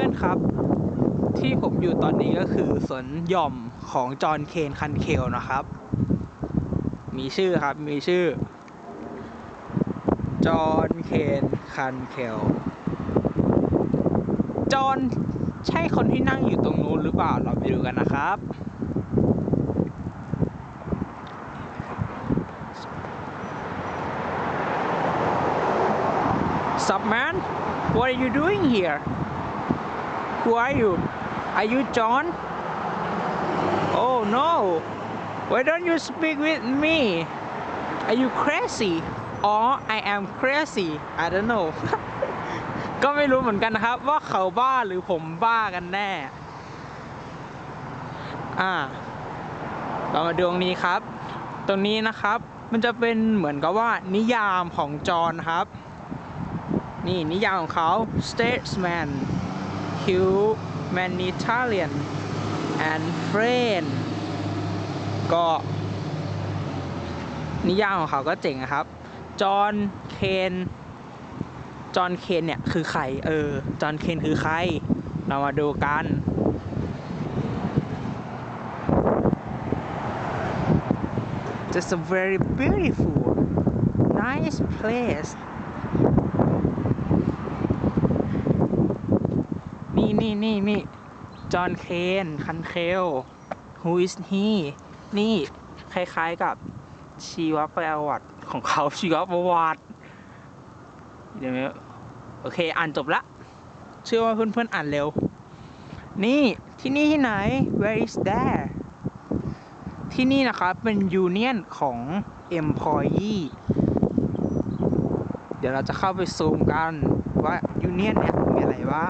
พื่อนๆครับ ที่ผมอยู่ตอนนี้ก็คือสวนหย่อมของจอห์นเคนคันเคลนะครับ มีชื่อครับมีชื่อ จอห์นเคนคันเคลจอห์นใช่คนที่นั่งอยู่ตรงนู้นหรือเปล่าเราไปดูกันนะครับ Sup man? What are you doing here? Who are you? Are you John? Oh no! Why don't you speak with me? Are you crazy? Or I am crazy? I don't know ก็ไม่รู้เหมือนกันนะครับ ว่าเขาบ้าหรือผมบ้ากันแน่ อ่า เรามาดูตรงนี้ครับ ตรงนี้นะครับ มันจะเป็นเหมือนกับว่านิยามของจอห์นครับ นี่นิยามของเขา statesman humanitarian and friend ก็นิยามของเขาก็เจ๋งครับ จอห์น เคน จอห์น เคนเนี่ย คือใคร เออ จอห์น เคนคือใคร เรามาดูกัน just a very beautiful nice place นี่นี่นี่นี่จอห์นเคนคันเคล who is he นี่คล้ายๆกับชีวประวัติของเขาชีวประวัติเดี๋ยวนะโอเค อ่านจบละ เชื่อว่าเพื่อนๆ อ่านเร็ว นี่ที่นี่ที่ไหน where is there ที่นี่นะครับเป็นยูเนียนของ employee เดี๋ยวเราจะเข้าไปซูมกันว่ายูเนียนเนี่ยมีอะไรบ้าง